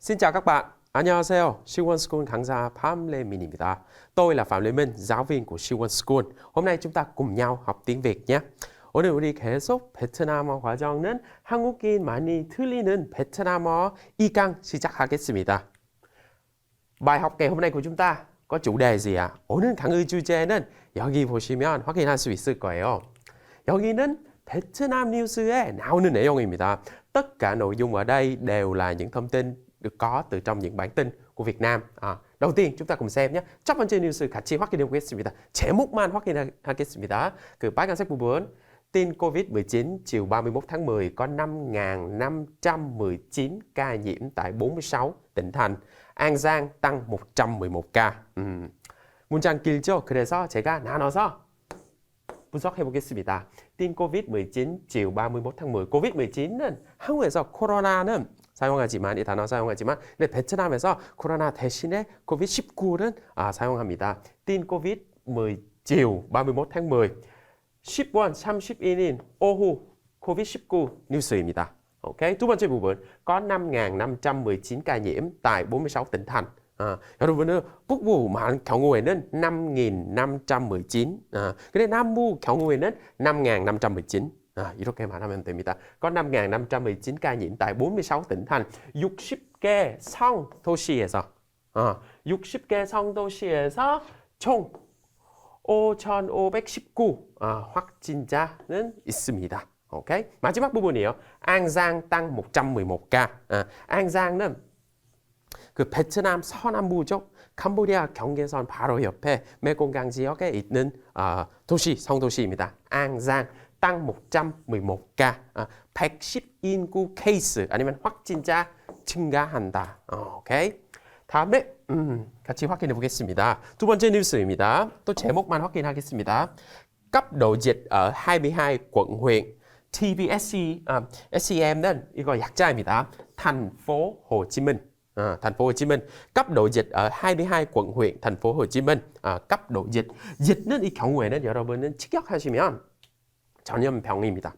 Xin chào các bạn. 안녕하세요. Siwon School 강사 Phạm Lê Min입니다. Tôi là Phạm Lê Minh, giáo viên của Siwon School. Hôm nay chúng ta cùng nhau học tiếng Việt nhé. 오늘 우리 계속 베트남어 과정은 한국인 많이 틀리는 베트남어 2강 시작하겠습니다. bài học ngày hôm nay của chúng ta có chủ đề gì ạ? 오늘 강의 주제는 여기 보시면 확인할 수 있을 거예요. 여기는 베트남 뉴스에 나오는 내용입니다. Tất cả nội dung ở đây đều là những thông tin được có từ trong những bản tin của Việt Nam. 아, đầu tiên chúng ta cùng xem nhé. 첫 번째 뉴스 같이 확인해 보겠습니다. 제목만 확인하겠습니다. 그 빨간색 부분 tin COVID-19 chiều 31 tháng 10 có 5.519 ca nhiễm tại 46 tỉnh thành. An Giang tăng 111 ca. 음, 문장 길죠? 그래서 제가 나눠서 분석해 보겠습니다. tin COVID-19 chiều 31 tháng 10. COVID-19는 한국에서 코로나는 사용하지만 이 단어 사용하지만 근데 베트남에서 코로나 대신에 COVID-19는 아, 사용합니다. tin COVID-10 chiều 31 tháng 10. 10원 31인 오후 COVID-19 뉴스입니다. 오케이. 두 번째 부분. có 5.519 ca nhiễm tại 46 tỉnh thành. 아, 여러분은 북부만 경우에는 5.519. 아, 근데 남부 경우에는 5.519. 아, 이렇게 말하면 됩니다. có 5.519 ca nhiễm tại 46 tỉnh thành, 60개 성 도시에서 아, 60개 성 도시에서 총 5,519 아, 확진자는 있습니다. 오케이? 마지막 부분이에요. 안장 땅 111가. 아, 안장은 그 베트남 서남부죠. 캄보디아 경계선 바로 옆에 메공강 지역에 있는 아, 도시 성도시입니다. 안장 땅 111가. 아, 110인구 케이스 아니면 확진자 증가한다. 어, 오케이? 다음에 음, 같이 확인해 보겠습니다. 두 번째 뉴스입니다. 또 제목만 확인하겠습니다. ở 22 quận huyện TBSC 아, SCM는 이거 약자입니다. Chí Minh. 아, độ dịch ở 22 quận huyện thành phố Hồ Chí Minh. 아, cấp độ dịch. dịch 는 이 경우에는 여러분은 직역하시면 전염병입니다.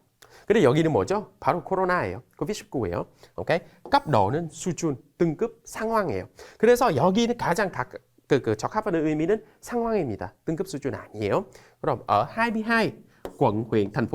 근데 여기는 뭐죠? 바로 코로나예요. COVID-19예요. 오케이? cấp độ 는 수준, 등급, 상황이에요. 그래서 여기는 가장 가, 그, 그 적합한 의미는 상황입니다. 등급 수준 아니에요. 그럼 ở 22 quận huyện thành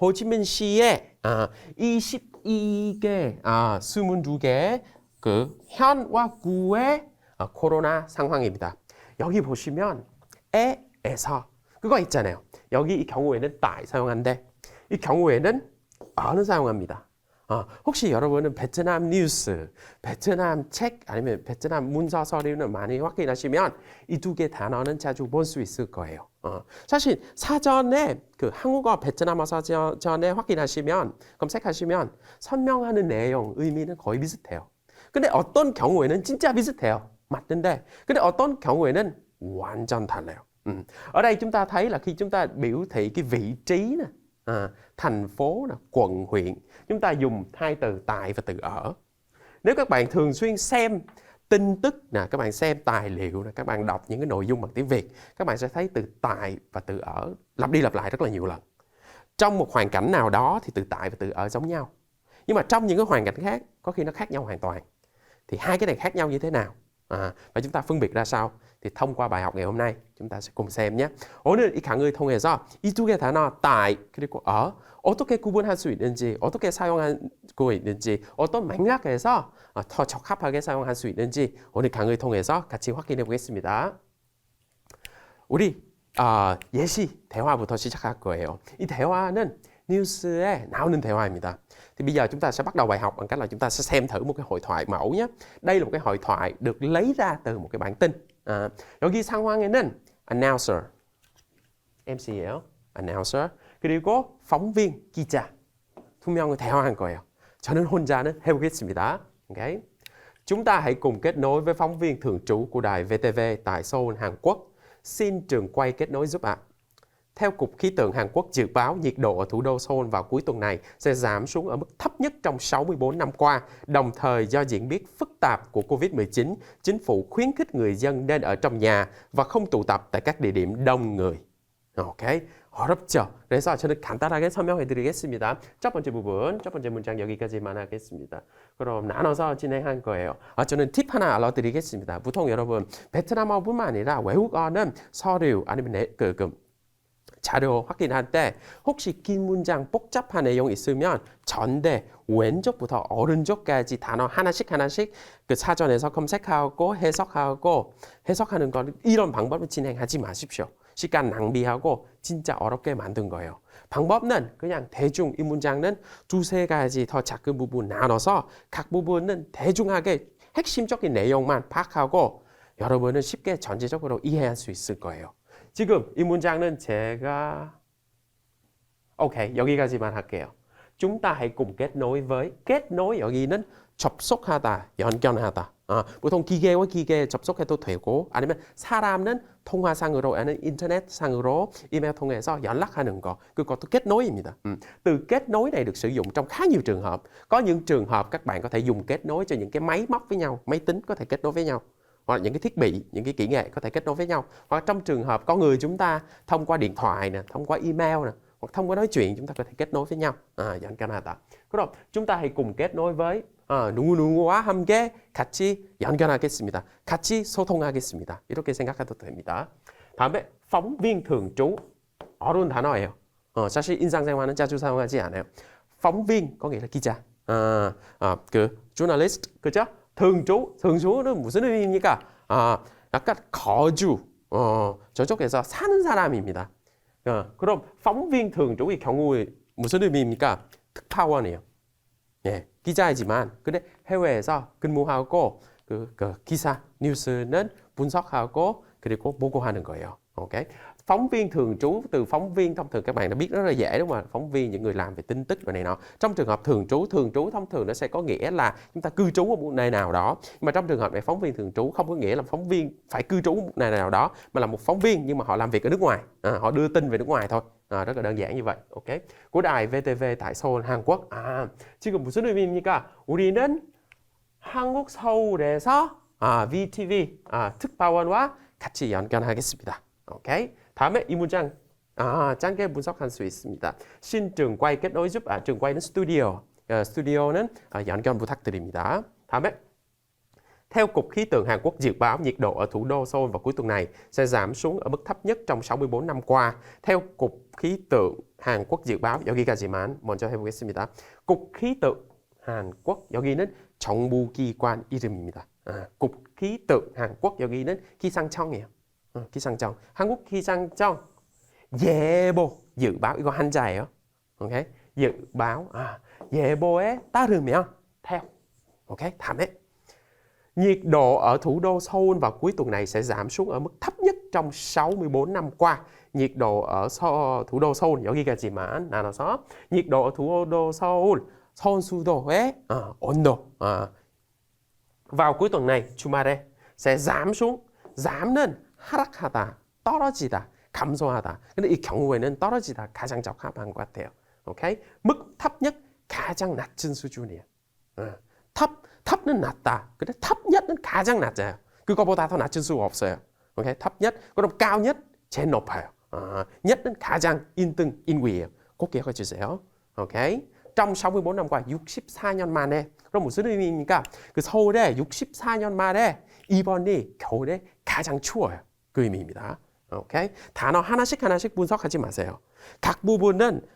호치민시에 아, 22개, 아, 22개 그 현과 구의 아, 코로나 상황입니다. 여기 보시면 에에서 그거 있잖아요. 여기 이 경우에는 tại 사용한데 이 경우에는 어는 사용합니다. 어, 혹시 여러분은 베트남 뉴스, 베트남 책 아니면 베트남 문서 서류는 많이 확인하시면 이 두 개 단어는 자주 볼 수 있을 거예요. 어, 사실 사전에 그 한국어 베트남어 사전에 확인하시면 검색하시면 설명하는 내용 의미는 거의 비슷해요. 근데 어떤 경우에는 진짜 bi슷해요. 맞는데 근데 어떤 경우에는 완전 달라요. Ừ. Ở đây chúng ta thấy là khi chúng ta biểu thị cái vị trí nè, à, thành phố nè, quận huyện, chúng ta dùng hai từ tại và từ ở. Nếu các bạn thường xuyên xem tin tức nè, các bạn xem tài liệu nè, các bạn đọc những cái nội dung bằng tiếng Việt, các bạn sẽ thấy từ tại và từ ở lặp đi lặp lại rất là nhiều lần. Trong một hoàn cảnh nào đó thì từ tại và từ ở giống nhau. Nhưng mà trong những cái hoàn cảnh khác có khi nó khác nhau hoàn toàn. Thì hai cái này khác nhau như thế nào? À, và chúng ta phân biệt ra sao? thì thông qua bài học ngày hôm nay chúng ta sẽ cùng xem nhé. 오늘 이 강의를 통해서 이 두 개 단어 tại 그리고 ở 어떻게 구분할 수 있는지, 어떻게 사용하고 있는지, 어떤 맥락에서 더 적합하게 사용할 수 있는지 오늘 강의를 통해서 같이 확인해 보겠습니다. 우리 아, 예시 대화부터 시작할 거예요. 이 대화는 뉴스에 나오는 대화입니다. Thì bây giờ chúng ta sẽ bắt đầu bài học bằng cách là chúng ta sẽ xem thử một cái hội thoại mẫu nhé. Đây là một cái hội thoại được lấy ra từ một cái bản tin. 아, 여기 상황에는 announcer, MC예요. announcer. 그리고 phóng viên, 기자. 두 명을 대화한 거예요. 저는 혼자는 해보겠습니다. Okay. Chúng ta hãy cùng kết nối với phóng viên thường trú của đài VTV tại Seoul, Hàn Quốc. Xin trường quay kết nối giúp ạ. Theo Cục Khí tượng Hàn Quốc dự báo, nhiệt độ ở thủ đô Seoul vào cuối tuần này sẽ giảm xuống ở mức thấp nhất trong 64 năm qua. Đồng thời do diễn biến phức tạp của Covid-19, chính phủ khuyến khích người dân nên ở trong nhà và không tụ tập tại các địa điểm đông người. Ok, 어렵죠. 그래서 저는 간단하게 설명해 드리겠습니다. 첫 번째 부분, 첫 번째 문장 여기까지만 하겠습니다. 그럼 나눠서 진행할 거예요. 아, 저는 팁 하나 알려드리겠습니다. 보통 여러분 베트남어뿐만 아니라 외국어는 서류 아니면 내, 그, 그 자료 확인할 때 혹시 긴 문장 복잡한 내용 있으면 전대 왼쪽부터 오른쪽까지 단어 하나씩 하나씩 그 사전에서 검색하고 해석하고 해석하는 건 이런 방법을 진행하지 마십시오. 시간 낭비하고 진짜 어렵게 만든 거예요. 방법은 그냥 대중 이 문장은 두세 가지 더 작은 부분 나눠서 각 부분은 대중하게 핵심적인 내용만 파악하고 여러분은 쉽게 전체적으로 이해할 수 있을 거예요. 지금 이 문장은 제가 오케이 여기까지만 할게요. Chúng ta hãy cùng kết nối với kết nối 여기는 접속하다, 연결하다. 아, 보통 기계와 기계 접속해도 되고 아니면 사람은 통화상으로 아니면 인터넷상으로 이메일 통해서 연락하는 거 그것도 kết nối 입니다. 음, từ kết nối này được sử dụng trong khá nhiều trường hợp. Có những trường hợp các bạn có thể dùng kết nối cho những cái máy móc với nhau, máy tính có thể kết nối với nhau hoặc là những cái thiết bị, những cái kỹ nghệ có thể kết nối với nhau. Hoặc trong trường hợp có người chúng ta thông qua điện thoại nè, thông qua email nè, hoặc thông qua nói chuyện chúng ta có thể kết nối với nhau. 아, 연결하다. 그럼 chúng ta hãy cùng kết nối với 아, 누구누구와 함께 같이 연결하겠습니다. 같이 소통하겠습니다. 이렇게 생각해도 됩니다. 다음에 phóng viên thường trú 어려운 단어예요. 어, 사실 일상생활은 자주 사용하지 않아요. phóng viên có nghĩa là 기자. 아, 아, 그 journalist 그죠? Thường trú는 무슨 의미입니까? 아, 약간 거주 어, 저쪽에서 사는 사람입니다. 어, 그럼 thường trú의 경우에 무슨 의미입니까? 특파원이에요. 예, 기자이지만 근데 해외에서 근무하고 그, 그 기사 뉴스는 분석하고 그리고 보고하는 거예요. 오케이. Phóng viên thường trú từ phóng viên thông thường các bạn đã biết rất là dễ đúng không ạ? Phóng viên những người làm về tin tức và này nọ. Trong trường hợp thường trú thường trú thông thường nó sẽ có nghĩa là chúng ta cư trú ở một nơi nào đó. Nhưng mà trong trường hợp này phóng viên thường trú không có nghĩa là phóng viên phải cư trú ở một nơi nào đó mà là một phóng viên nhưng mà họ làm việc ở nước ngoài. À, họ đưa tin về nước ngoài thôi. 아, rất là đơn giản như vậy. OK. của đài VTV tại Seoul, 한국. 아, 지금 무슨 의미입니까? 우리는 한국 서울에서 아, VTV 아, 특파원과 같이 연결하겠습니다. 오케이. 다음에 이 문장 아, 짧게 분석할 수 있습니다. 신 trường quay kết nối giúp 아, trường quay는 스튜디오. 어, 스튜디오는 아, 연결 부탁드립니다. 다음에 theo Cục Khí tượng Hàn Quốc dự báo nhiệt độ ở thủ đô Seoul vào cuối tuần này sẽ giảm xuống ở mức thấp nhất trong 64 năm qua. theo Cục Khí tượng Hàn Quốc dự báo 여기까지만 먼저 해보겠습니다. Cục Khí tượng Hàn Quốc 여기는 정부기관 이름입니다. 아, Cục Khí tượng Hàn Quốc 여기는 기상청이에요. 어, 기상청. 한국 기상청 예보 dự báo 이거 한자예요. 오케이? dự báo 아, 예보에 따르면 theo. 오케이? 다음에 Nhiệt độ ở thủ đô Seoul vào cuối tuần này sẽ giảm xuống ở mức thấp nhất trong 64 năm qua. nhiệt độ ở 서, thủ đô Seoul 여기까지만 나눠서 nhiệt độ ở thủ đô Seoul 서울 수도의 어, 온도 어, vào cuối tuần này 주말에 sẽ giảm xuống giảm 는 하락하다 떨어지다 감소하다. 근데 이 경우에는 떨어지다 가장 적합한 것 같아요. 오케이? thấp nhất 가장 낮은 수준이에요. 어, 탑 탑은 낮다. 근데 탑 nhất 은 가장 낮아요. 그거보다 더 낮을 수가 없어요. 오케이? 탑 nhất 그럼 cao 제일 높아요. 아, nhất 가장 인등 인위예요. 꼭 기억해 주세요. 오케이. trong 64 năm qua 64년 만에. 그럼 무슨 의미입니까? 그 서울에 64년 만에 이번이 겨울에 가장 추워요. 그 의미입니다. 오케이. 단어 하나씩 하나씩 분석하지 마세요. 각 부분은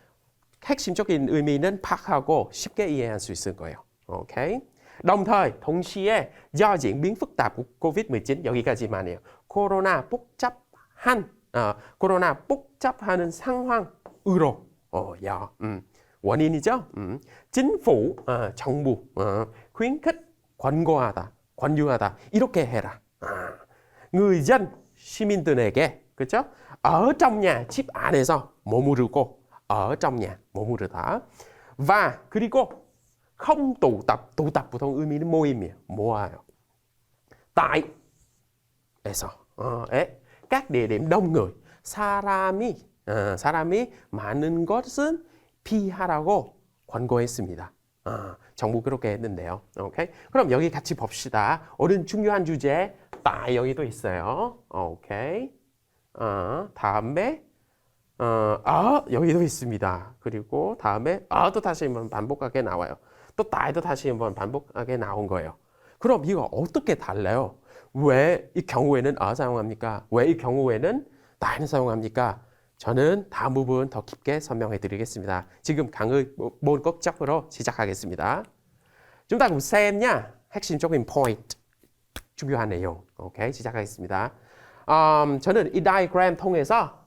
핵심적인 의미는 파악하고 쉽게 이해할 수 있을 거예요. 오케이. đồng 동시에 do diễn biến phức tạp của COVID-19 여기까지만이에요. 코로나 복잡한 어, 코로나 복잡하는 상황으로 어, 야, 음, 원인이죠. 음, phủ, 어, 정부 어, khích, 권고하다, 권유하다 이렇게 해라. 아, dân, 시민들에게 trong nhà, 집 안에서 머무르고 nhà 머무르다. và 그리고 không 보통 의미는 모임이에요. 모아요. tại 에서 어, 에 các địa 사람이 어, 사람이 많은 것은 피하라고 권고했습니다. 어, 정부 그렇게 했는데요. 오케이. 그럼 여기 같이 봅시다. 오른 중요한 주제 딱 여기도 있어요. 오케이. 어, 다음에 어, 어 여기도 있습니다. 그리고 다음에 어도 다시 한번 반복하게 나와요. 또 따이도 다시 한번 반복하게 나온 거예요. 그럼 이거 어떻게 달라요? 왜 이 경우에는 어 사용합니까? 왜 이 경우에는 따이는 사용합니까? 저는 다음 부분 더 깊게 설명해 드리겠습니다. 지금 강의 본격적으로 시작하겠습니다. chúng ta 핵심적인 포인트 중요한 내용. 오케이 시작하겠습니다. 음, 저는 이 다이그램 통해서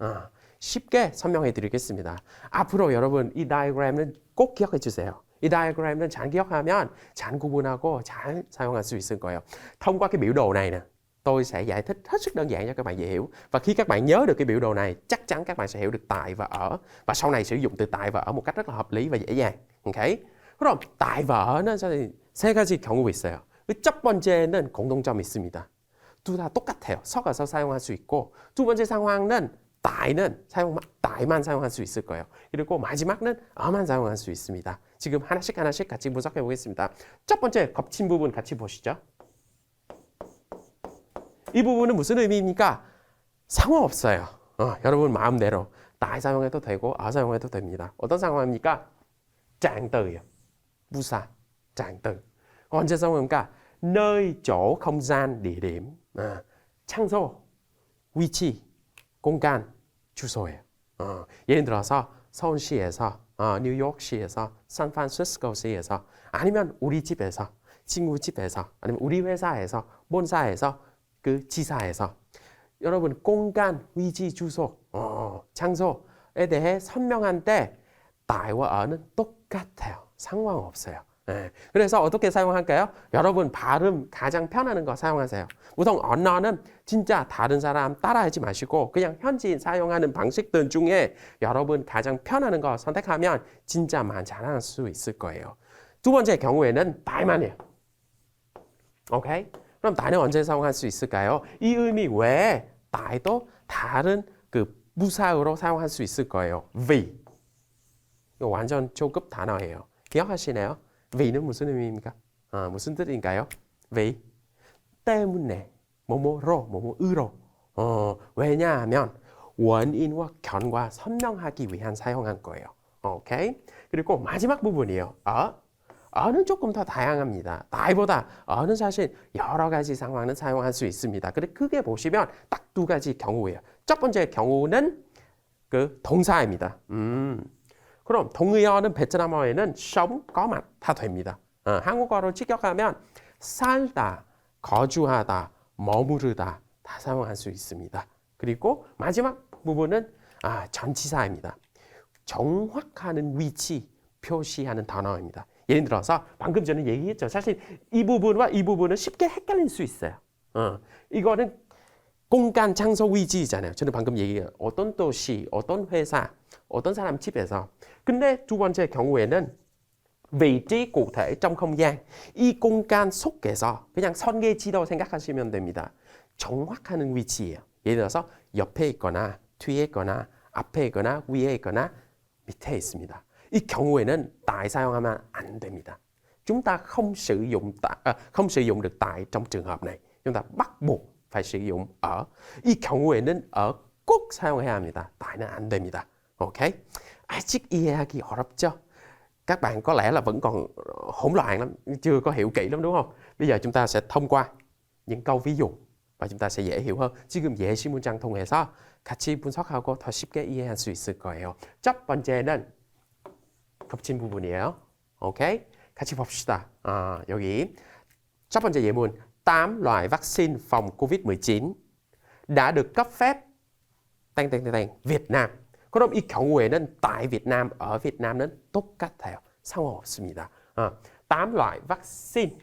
어, 쉽게 설명해 드리겠습니다. 앞으로 여러분 이 다이그램은 꼭 기억해 주세요. 이 다이그램은 잘 기억하면 잘 구분하고 잘 사용할 수 있을 거예요. Thông qua cái biểu đồ này nè, tôi sẽ giải thích hết sức đơn giản cho các bạn dễ hiểu. Và khi các bạn nhớ được cái biểu đồ này, chắc chắn các bạn sẽ hiểu được tại và ở. Và sau này sử dụng từ tại và ở một cách rất là hợp lý và dễ dàng. Okay? 그럼 tại và 어는 저는 세 가지 경우가 있어요. 그첫 번째는 공통점이 있습니다. 둘 다 똑같아요. 섞어서 사용할 수 있고 두 번째 상황은 따이는 사용 따이만 사용할 수 있을 거예요. 그리고 마지막은 어만 사용할 수 있습니다. 지금 하나씩 하나씩 같이 분석해 보겠습니다. 첫 번째 겹친 부분 같이 보시죠. 이 부분은 무슨 의미입니까? 상관없어요. 어, 여러분 마음대로 따이 사용해도 되고 어 사용해도 됩니다. 어떤 상황입니까? 부사 trạng từ 언제 사용합니까? nơi chỗ không gian địa điểm 아, 장소 위치 공간 주소예요. 어, 예를 들어서 서울시에서 어, 뉴욕시에서 샌프란시스코시에서 아니면 우리 집에서 친구 집에서 아니면 우리 회사에서 본사에서 그 지사에서 여러분 공간 위치 주소 어, 장소에 대해 설명할 때 따이와 어는 똑같아요. 상관 없어요. 예. 그래서 어떻게 사용할까요? 여러분 발음 가장 편하는 거 사용하세요. 우선 언어는 진짜 다른 사람 따라하지 마시고 그냥 현지인 사용하는 방식들 중에 여러분 가장 편하는 거 선택하면 진짜만 잘할 수 있을 거예요. 두 번째 경우에는 따이만이에요. 오케이? 그럼 따이는 언제 사용할 수 있을까요? 이 의미 외에 따이도 다른 그 무사으로 사용할 수 있을 거예요. V. 이거 완전 초급 단어예요. 기억하시네요? V는 무슨 의미입니까? 아, 무슨 뜻인가요? V. 때문에, 뭐뭐로, 뭐뭐으로. 어, 왜냐하면 원인과 견과 설명하기 위한 사용한 거예요. 오케이? 그리고 마지막 부분이에요. 어? 어는 조금 더 다양합니다. 나이보다 어는 사실 여러 가지 상황은 사용할 수 있습니다. 근데 크게 보시면 딱 두 가지 경우예요. 첫 번째 경우는 그 동사입니다. 음. 그럼 동의어는 베트남어에는 mặt 다 됩니다. 어, 한국어로 직역하면 살다, 거주하다, 머무르다 다 사용할 수 있습니다. 그리고 마지막 부분은 아, 전치사입니다. 정확하는 위치 표시하는 단어입니다. 예를 들어서 방금 전에 얘기했죠. 사실 이 부분과 이 부분은 쉽게 헷갈릴 수 있어요. 어, 이거는 공간 장소 위치잖아요. 저는 방금 얘기한 어떤 도시, 어떤 회사, 어떤 사람 집에서. 근데 두 번째 경우에는 vị trí cụ. 이 공간 속에서 그냥 선계 지도 생각하시면 됩니다. 정확하는 위치예요. 예를 들어서 옆에 있거나 뒤에 있거나 앞에 있거나 위에 있거나 밑에 있습니다. 이 경우에는 tại 사용하면 안 됩니다. Chúng ta không sử dụng sử dụng ở. 이 경우에는 ở 꼭 사용해야 합니다. tại 안 됩니다. 오케이? 아직 이해하기 어렵죠? Các bạn có lẽ là vẫn còn hỗn loạn lắm, chưa có hiểu kỹ lắm đúng không? Bây giờ chúng ta sẽ thông qua những câu ví dụ và chúng ta sẽ dễ hiểu hơn. 지금 예시 문 장 통해서 같이 분석하고 더 쉽게 이해할 수 있을 거예요. 첫 번째는 겹친 부분이에요. 오케이? 같이 봅시다. 아, 여기 첫 번째 예문 8 loại vaccine phòng COVID-19 đã được cấp phép 땡, 땡, 땡, 땡, Việt Nam. 그럼 이 경우에는 tại Việt Nam, ở Việt Nam은 똑같아요. 상관없습니다. 아, 8 loại vaccine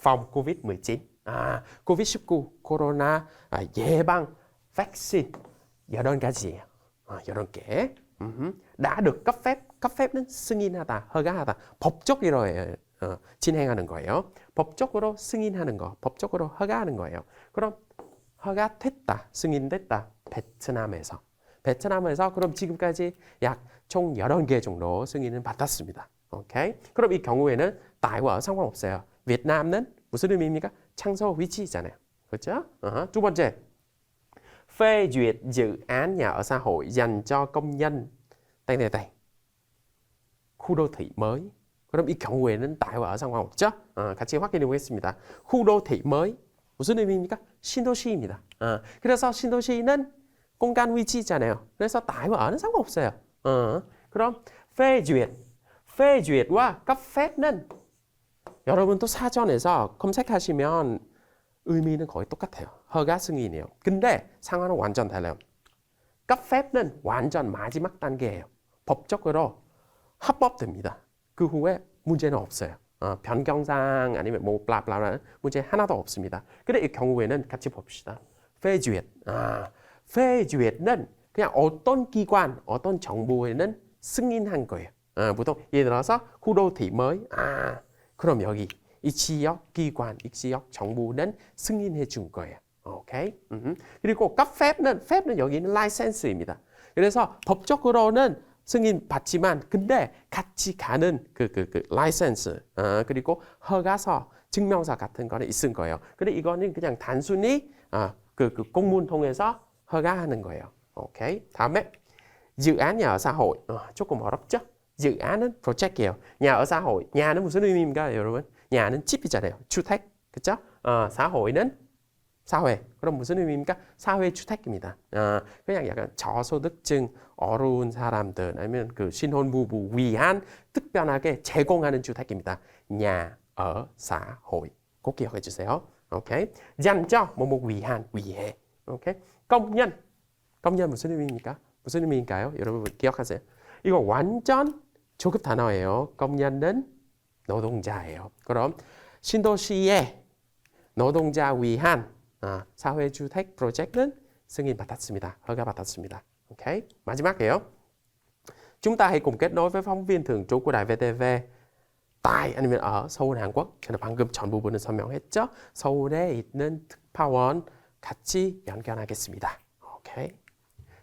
phòng COVID-19. 아, COVID-19, 코로나 아, 예방 vaccine 여러 가지예요. 아, 여러 개. 음흠. đã được cấp phép. cấp phép는 승인하다, 허가하다. 법적으로 해요. 어, 진행하는 거예요. 법적으로 승인하는 거, 법적으로 허가하는 거예요. 그럼 허가됐다, 승인됐다. 베트남에서. 베트남에서 그럼 지금까지 약 총 11개 정도 승인을 받았습니다. 오케이? 그럼 이 경우에는 따이와 상관없어요. 베트남은 무슨 의미입니까? 창소 위치잖아요. 그렇죠? 어허. 두 번째. phê duyệt dự án nhà ở xã hội dành cho công nhân 땡. khu đô thị mới. 그럼 이 경우에는 따위와 상관 없죠? 어, 같이 확인해 보겠습니다. thị mới 무슨 의미입니까? 신도시입니다. 어, 그래서 신도시는 공간 위치잖아요. 그래서 따위와는 상관없어요. 어, 그럼 phê duyệt, phê duyệt과 cấp phép 는 여러분 또 사전에서 검색하시면 의미는 거의 똑같아요. 허가 승인이에요. 근데 상황은 완전 달라요. cấp phép는 완전 마지막 단계예요. 법적으로 합법됩니다. 그 후에 문제는 없어요. 어, 변경상 아니면 뭐 블라블라는 문제 하나도 없습니다. 근데 이 경우에는 같이 봅시다. duyệt. 아, phê duyệt 는 그냥 어떤 기관, 어떤 정부에는 승인한 거예요. 어, 보통 예를 들어서 thị mới. 아, 그럼 여기 이 지역 기관, 이 지역 정부는 승인해 준 거예요. 오케이. 음. 그리고 cấp phép는 phép는 여기는 license입니다. 그래서 법적으로는 승인 받지만 근데 같이 가는 그 그그 license 어, 그리고 허가서, 증명서 같은 거는 있은 거예요. 근데 이거는 그냥 단순히 어, 그, 그 공문 통해서 허가하는 거예요. 오케이. 다음에 dự án nhà 어, 조금 어렵죠? dự án project이에요. nhà ở xã hội. nhà 는 무슨 의미입니까, 여러분? nhà 는 집이잖아요. 주택. 그렇죠? 어, xã hội 는 사회. 그럼 무슨 의미입니까? 사회 주택입니다. 어, 그냥 약간 저소득층 어려운 사람들 아니면 그 신혼부부 위한 특별하게 제공하는 주택입니다. nhà ở xã hội. 꼭 기억해 주세요. 오케이. cho 뭐뭐 위한 위해. 오케이. công 무슨 의미입니까? 무슨 의미인가요? 여러분 기억하세요. 이거 완전 조급 단어예요. công 은 노동자예요. 그럼 신도시의 노동자 위한 아, 사회주택 프로젝트는 승인 받았습니다. 허가 받았습니다. Ok. 마지막이에요. Chúng ta hãy cùng kết nối với phóng viên thường trú của đài VTV tại 아니면 ở 서울 한국. 저는 방금 전 부분을 설명했죠. 서울에 있는 특파원 같이 연결하겠습니다. 오케이.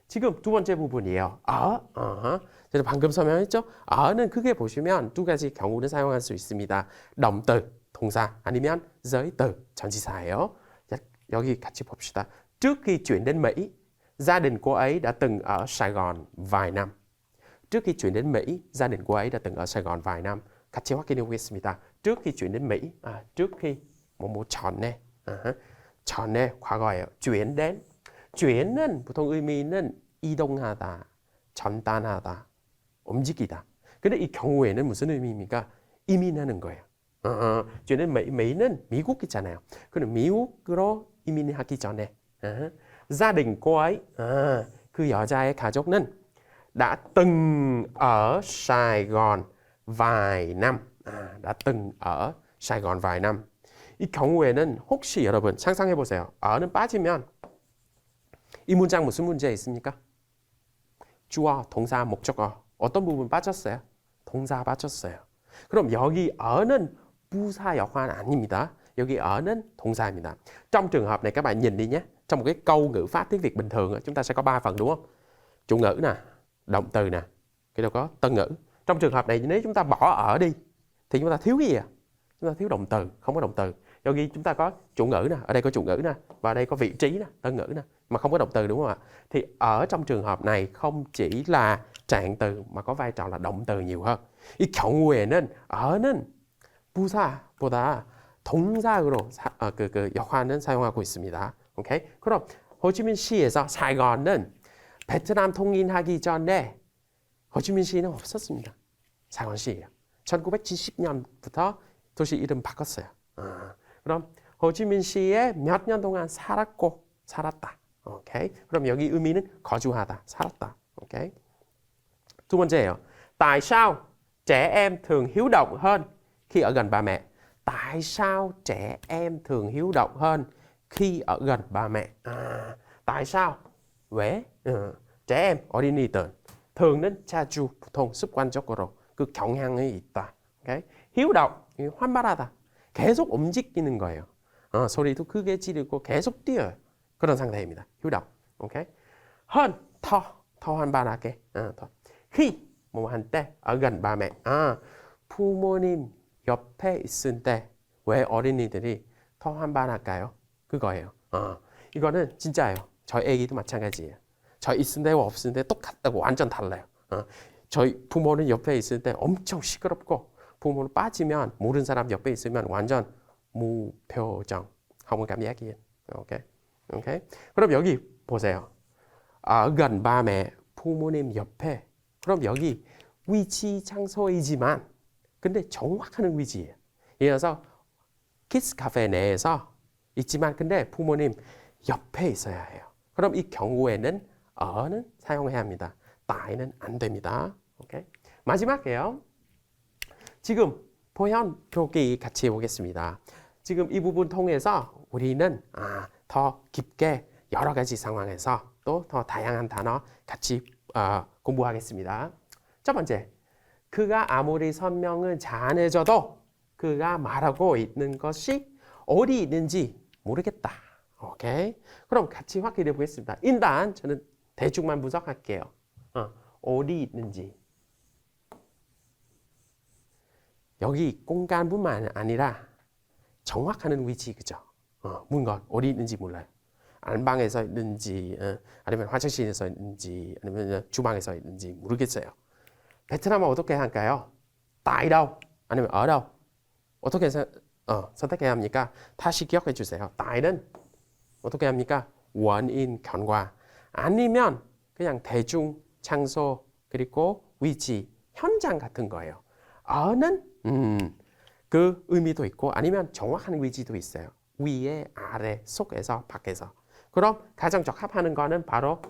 지금 두 번째 부분이에요. ở. 어허. 제가 방금 설명했죠. 어는 크게 보시면 두 가지 경우를 사용할 수 있습니다. từ 동사 아니면 giới 전치사예요. 자, 여기 같이 봅시다. Trước khi chuyển đến Mỹ, gia đình cô ấy đã từng ở Sài Gòn vài năm. Trước khi chuyển đến Mỹ, gia đình cô ấy đã từng ở Sài Gòn vài năm. 같이 확인해 보겠습니다. trước khi chuyển đến Mỹ, 아, trước khi 뭐뭐 전에, 아하, 전에 과거예요. chuyển đến. chuyển 은 보통 의미는 이동하다, 전단하다, 움직이다. 근데 이 경우에는 무슨 의미입니까? 이민하는 거예요. 어, 어, chuyển đến Mỹ, Mỹ 는 미국이잖아요. 그럼 미국으로 이민하기 전에 어, gia đình cô ấy, 아, 그 여자의 가족은 đã từng ở Sài Gòn vài năm. 아, đã từng ở Sài Gòn vài năm. 이 경우에는 혹시 여러분 상상해 보세요. 어는 빠지면 이 문장 무슨 문제 있습니까? 주어, 동사, 목적어 어떤 부분 빠졌어요? 동사 빠졌어요. 그럼 여기 어는 부사 역할 아닙니다. 여기 어는 동사입니다. Trong trường hợp này các bạn nhìn đi nhé. Trong một cái câu ngữ pháp tiếng Việt bình thường á, chúng ta sẽ có 3 phần đúng không? Chủ ngữ nè, động từ nè, cái đâu có tân ngữ. Trong trường hợp này nếu chúng ta bỏ ở đi thì chúng ta thiếu cái gì à? Chúng ta thiếu động từ, không có động từ. 여기 chúng ta có chủ ngữ nè, ở đây có chủ ngữ nè, và ở đây có vị trí nè, tân ngữ nè, mà không có động từ đúng không ạ? Thì ở trong trường hợp này không chỉ là trạng từ mà có vai trò là động từ nhiều hơn. 이 경우에는 어는 부사보다 동사로 사, 어, 그, 그 역할은 사용하고 있습니다. 오케이? 그럼 호치민시에서 사이건은 베트남 통일하기 전에 호치민시는 없었습니다. 사이건시예요. 1970년부터 도시 이름 바꿨어요. 아, 그럼 호치민시에 몇 년 동안 살았고 살았다. 오케이? 그럼 여기 의미는 거주하다, 살았다. 오케이? 두 번째예요. Tại sao trẻ em thường hiếu động hơn khi ở gần ba mẹ? Tại sao trẻ em thường hiếu động hơn khi ở gần ba mẹ? À, tại sao? 왜? 어, trẻ em 어린이들 thường 는 자주 보통 습관적으로 그 경향이 있다. hiếu động, 활발하다. 계속 움직이는 거예요. 어, 소리도 크게 지르고 계속 뛰어요. 그런 상태입니다. động. 오케이? hơn 더, 더 활발하게. 어, 더. khi 뭐 한때 ba mẹ. 아, 부모님 옆에 있을 때 왜 어린이들이 더 활발할까요? 그거예요. 어, 이거는 진짜예요. 저희 애기도 마찬가지예요. 저 있은 데와 없은 데 똑같다고 완전 달라요. 어. 저희 부모는 옆에 있을 때 엄청 시끄럽고 부모는 빠지면 모르는 사람 옆에 있으면 완전 무표정. giác gì. Ok. Ok. 그럼 여기 보세요. 아, ba mẹ 부모님 옆에. 그럼 여기 위치 장소이지만 근데 정확한 위치예요. 이어서 키스 카페 내에서 있지만 근데 부모님 옆에 있어야 해요. 그럼 이 경우에는 어는 사용해야 합니다. 따위는 안 됩니다. 오케이. 마지막이에요. 지금 보현 표기 같이 보겠습니다. 지금 이 부분 통해서 우리는 아, 더 깊게 여러 가지 상황에서 또 더 다양한 단어 같이 어, 공부하겠습니다. 첫 번째, 그가 아무리 설명을 잘해줘도 그가 말하고 있는 것이 어디 있는지 모르겠다. 오케이. 그럼 같이 확인해 보겠습니다. 일단 저는 대충만 분석할게요. 어, 어디 있는지. 여기 공간뿐만 아니라 정확한 위치 그죠? 어, 뭔가 어디 있는지 몰라요. 안방에서 있는지 어, 아니면 화장실에서 있는지 아니면 주방에서 있는지 모르겠어요. 베트남어 어떻게 할까요? đâu 아니면 đâu 어떻게 서, 어, 선택해야 합니까? 다시 기억해 주세요. 따이는 어떻게 합니까? 원인 견과 아니면 그냥 대중 장소 그리고 위치 현장 같은 거예요. 어는 음, 그 의미도 있고 아니면 정확한 위치도 있어요. 위에 아래 속에서 밖에서 그럼 가장 적합하는 거는 바로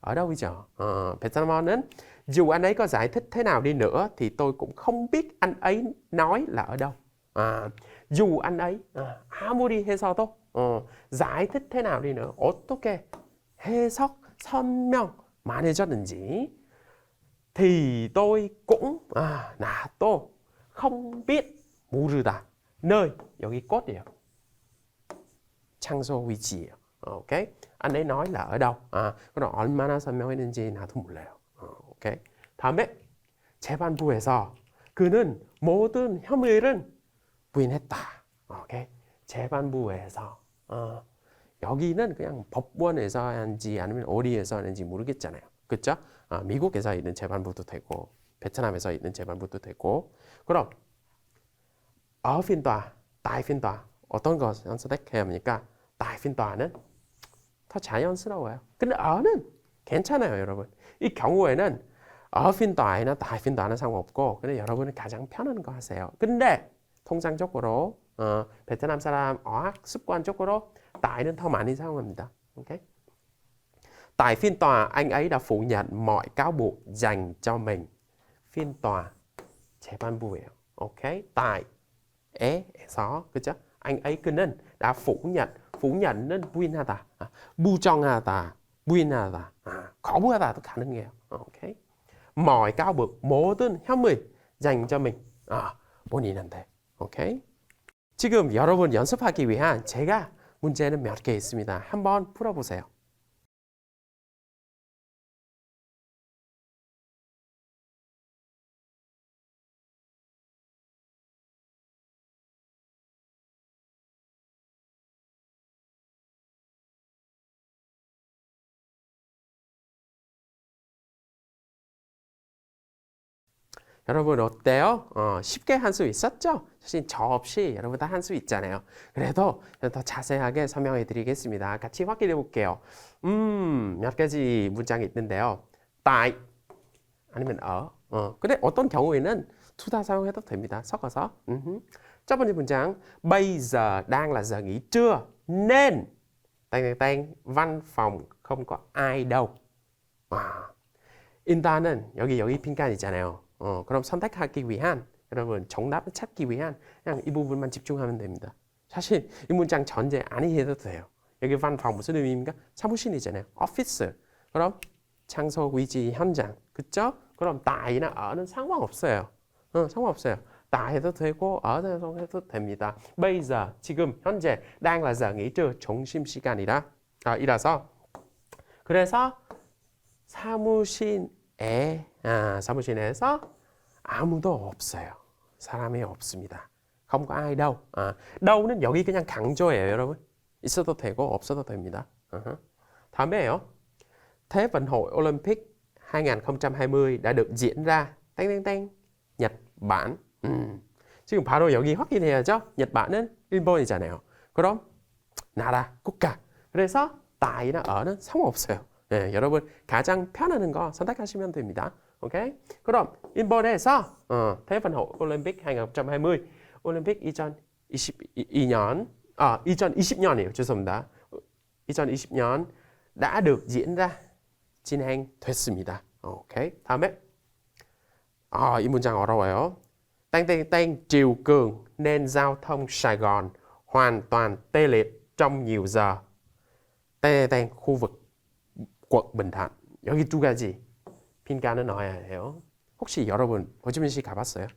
ở đâu?이죠. Ờ, 베트남어는 dù anh ấy có giải thích thế nào đi nữa thì tôi cũng không biết anh ấy nói là ở đâu. 아, dù anh ấy 아, 아무리 해서도 어, giải thích thế nào đi nữa 어떻게 해석 설명 많아졌는지 thì tôi cũng 아, 나도 không biết 모르다 nơi 여기 꽃이에요. 장소 위치예요. 오케이. anh ấy nói là? 아, 그럼 얼마나 설명했는지 나도 몰라요. 어, 오케이. 다음에 재판부에서 그는 모든 혐의를 부인했다. 오케이. 재판부에서 어, 여기는 그냥 법원에서 하는지 아니면 어디에서 하는지 모르겠잖아요. 그렇죠? 아, 미국에서 있는 재판부도 되고 베트남에서 있는 재판부도 되고 그럼 tòa, tại phiên tòa 어떤 것을 선택해야 합니까? tại phiên tòa 는 더 자연스러워요. 근데 어는 괜찮아요, 여러분. 이 경우에는 ở phiên tòa 나 tại phiên tòa 는 상관없고 근데 여러분은 가장 편한 거 하세요. 근데 통상적으로 어, 베트남 사람 어학 습관적으로 tại 는더 많이 사용합니다. 오케이? Tại phiên tòa, anh ấy đã phủ nhận mọi cáo buộc dành cho mình. phiên tòa 재판부예요. 오케이? tại 에서 그죠? anh ấy 그는 đã phủ nhận 는 부인하다, 아, 부정하다, 부인하다, 아, 거부하다도 가능해요. 오케이? cáo buộc 모든 혐의 mình 아, 본인한테. 오케이? 지금 여러분 연습하기 위한 제가 문제는 몇 개 있습니다. 한번 풀어보세요. 여러분 어때요? 어, 쉽게 한 수 있었죠? 사실 저 없이 여러분 다 한 수 있잖아요. 그래도 더 자세하게 설명해 드리겠습니다. 같이 확인해 볼게요. 음, 몇 가지 문장이 있는데요. tại 아니면 ở. 어, 근데 어떤 경우에는 둘 다 사용해도 됩니다. 섞어서. 음흠. 첫 번째 문장 bây giờ đang là giờ nghỉ trưa nên tang tang tang văn phòng không có ai đâu. 와. 일단은 여기 여기 빈칸 있잖아요. 어, 그럼 선택하기 위한 여러분 정답을 찾기 위한 그냥 이 부분만 집중하면 됩니다. 사실 이 문장 전제 아니해도 돼요. 여기 phòng 무슨 의미입니까? 사무실이잖아요. 오피스. 그럼 장소, 위치, 현장. 그죠? 그럼 따이나 어는 상관없어요. 어, 상관없어요. 따 해도 되고 ở 해도 됩니다. giờ 지금 현재 đang trưa 점심 시간이라 아, 이라서 그래서 사무실에 아, 사무실에서 아무도 없어요. 사람이 없습니다. không có ai đâu. 아, đâu 는 여기 그냥 강조예요, 여러분. 있어도 되고 없어도 됩니다. 어허. 다음에요. Thế vận hội Olympic 2020 đã được diễn ra 땡 땡 땡 Nhật Bản. 음. 지금 바로 여기 확인해야죠. nhật bản 은 일본이잖아요. 그럼 나라, 국가. 그래서 따이나 어는 상관없어요. 네, 여러분 가장 편하는 거 선택하시면 됩니다. 오케이? 그럼 일본에서 어, 대vận hội 올림픽 2020 올림픽 2022년 아 2020년이에요. 죄송합니다. 2020년 đã được diễn ra 진행됐습니다. 오케이. 다음에 아, 이 문장 어려워요. 땡땡땡 triều cường nên giao thông Sài Gòn hoàn toàn tê liệt trong nhiều giờ. 땡땡땡 khu vực quận Bình Thạnh. 여기 두 가지 빈칸을 넣어야 해요. 혹시 여러분 호치민시 가봤어요?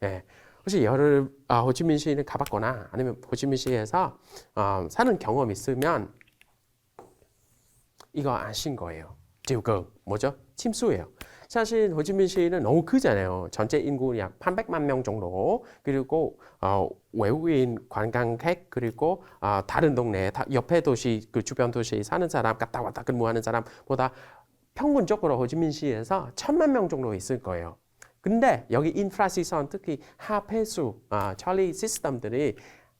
네. 혹시 여러 아, 호치민시는 가봤거나 아니면 호치민시에서 어, 사는 경험 있으면 이거 아신 거예요. 지금 뭐죠? 침수예요. 사실 호치민시는 너무 크잖아요. 전체 인구 약 800만 명 정도. 그리고 어, 외국인 관광객 그리고 어, 다른 동네 다, 옆에 도시 그 주변 도시 사는 사람 갔다 왔다 근무하는 사람보다 평균적으로 호치민시에서 천만 명 정도 있을 거예요. 근데 여기 인프라 시선 특히 하폐수, 아, 처리 시스템들이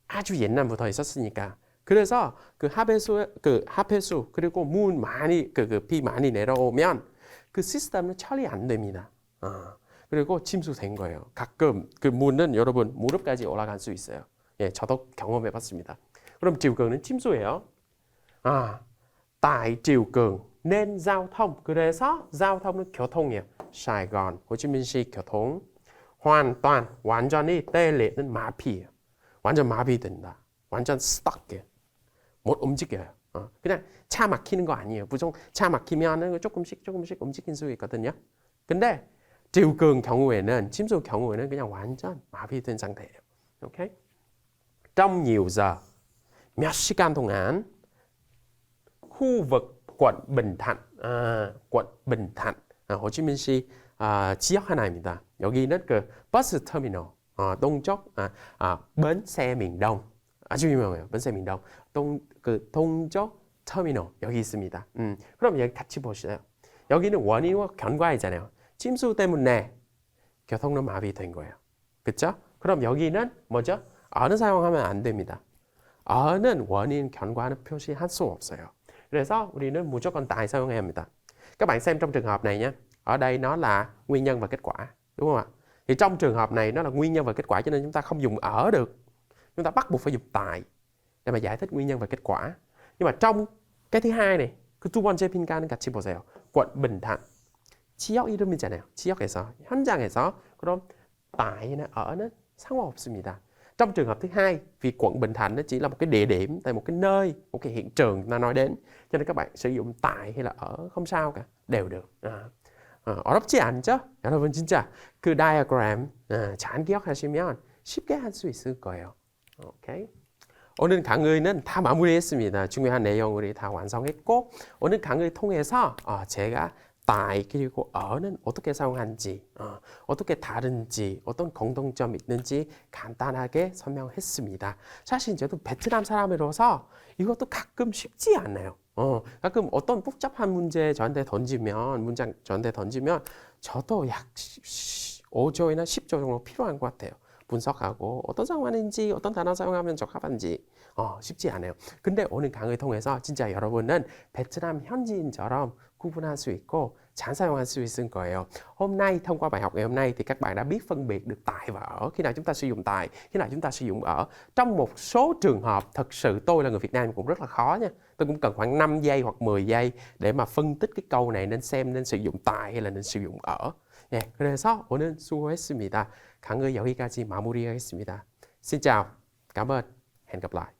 아주 옛날부터 있었으니까 그래서 그 하폐수, 그 하폐수 그리고 문 많이 그, 그비 많이 내려오면 그 시스템은 처리 안 됩니다. 아, 그리고 침수된 거예요. 가끔 그 문은 여러분 무릎까지 올라갈 수 있어요. 예, 저도 경험해봤습니다. 그럼 지우cường 은 침수예요. 아, cường nên giao thông. 그래서 giao thông 은 교통이에요. Sài Gòn, 호치민시 교통 hoàn toàn 완전히 tê liệt 는 마비예요. 완전 마비된다. 완전 stuck이에요. 못 움직여요. 어, 그냥 차 막히는 거 아니에요. 보통 차 막히면은 조금씩 조금씩 움직일 수 있거든요. 근데 cường 경우에는 침수 경우에는 그냥 완전 마비된 상태예요. 오케이? trong 몇 시간 동안 khu quận Bình Thạnh, 아, quận Bình Thạnh, 아, 호치민시 아, 지역 하나입니다. 여기는 그 버스 터미널, 어, 동쪽 아, 아, miền đông, 아주 유명해요. bến xe miền đông, 동, 그 동쪽 터미널 여기 있습니다. 음, 그럼 여기 같이 보시죠. 여기는 원인과 견과이잖아요. 침수 때문에 교통로 마비된 거예요. 그렇죠? 그럼 여기는 뭐죠? 어는 사용하면 안 됩니다. 어는 원인 견과는 표시할 수 없어요. 그래서 우리는 무조건 tại 사용해야 합니다. Các bạn xem trong trường hợp này nhé. Ở đây nó là nguyên nhân và kết quả, đúng không ạ? Thì trong trường hợp này nó là nguyên nhân và kết quả cho nên chúng ta không dùng ở được. Chúng ta bắt buộc phải dùng tại để mà giải thích nguyên nhân và kết quả. Nhưng mà trong cái thứ hai này, 그 두 번째 빈칸은 같이 보세요. quận Bình Thạnh. 지역 이름이잖아요. 지역에서, 현장에서. 그럼 tại 어는 상관없습니다. Trong trường hợp thứ hai, vì quận Bình Thạnh nó chỉ là một cái địa điểm, tại một cái nơi, một cái hiện trường ta nói đến. Cho nên các bạn sử dụng tại hay là ở không sao cả, đều được. 아, 어, 어렵지 않죠? 여러분 진짜 그 다이어그램 아, 잘 기억하시면 쉽게 할 수 있을 거예요. 오케이. 오늘 강의는 다 마무리했습니다. 중요한 내용을 다 완성했고 오늘 강의 통해서 어, 제가 tại 그리고 어는 어떻게 사용하는지 어, 어떻게 다른지 어떤 공통점 있는지 간단하게 설명했습니다. 사실 저도 베트남 사람으로서 이것도 가끔 쉽지 않아요. 어, 가끔 어떤 복잡한 문제 저한테 던지면 문장 저한테 던지면 저도 약 5조이나 10조 정도 필요한 것 같아요. 분석하고 어떤 상황인지 어떤 단어 사용하면 적합한지 어, 쉽지 않아요. 근데 오늘 강의 통해서 진짜 여러분은 베트남 현지인처럼 구분할 수 있고 잘 사용할 수 있을 거예요. Hôm nay thông qua bài học ngày hôm nay thì các bạn đã biết phân biệt được tại và ở. Khi nào chúng ta sử dụng tại, khi nào chúng ta sử dụng ở. Trong một số trường hợp thật sự tôi là người Việt Nam cũng rất là khó nha. Tôi cũng cần khoảng 5 giây hoặc 10 giây để mà phân tích cái câu này nên xem nên sử dụng tại hay là nên sử dụng ở. 예, 그래서 오늘 수고했습니다. 강의 여기까지 마무리하겠습니다. Xin chào, cảm ơn, hẹn gặp lại.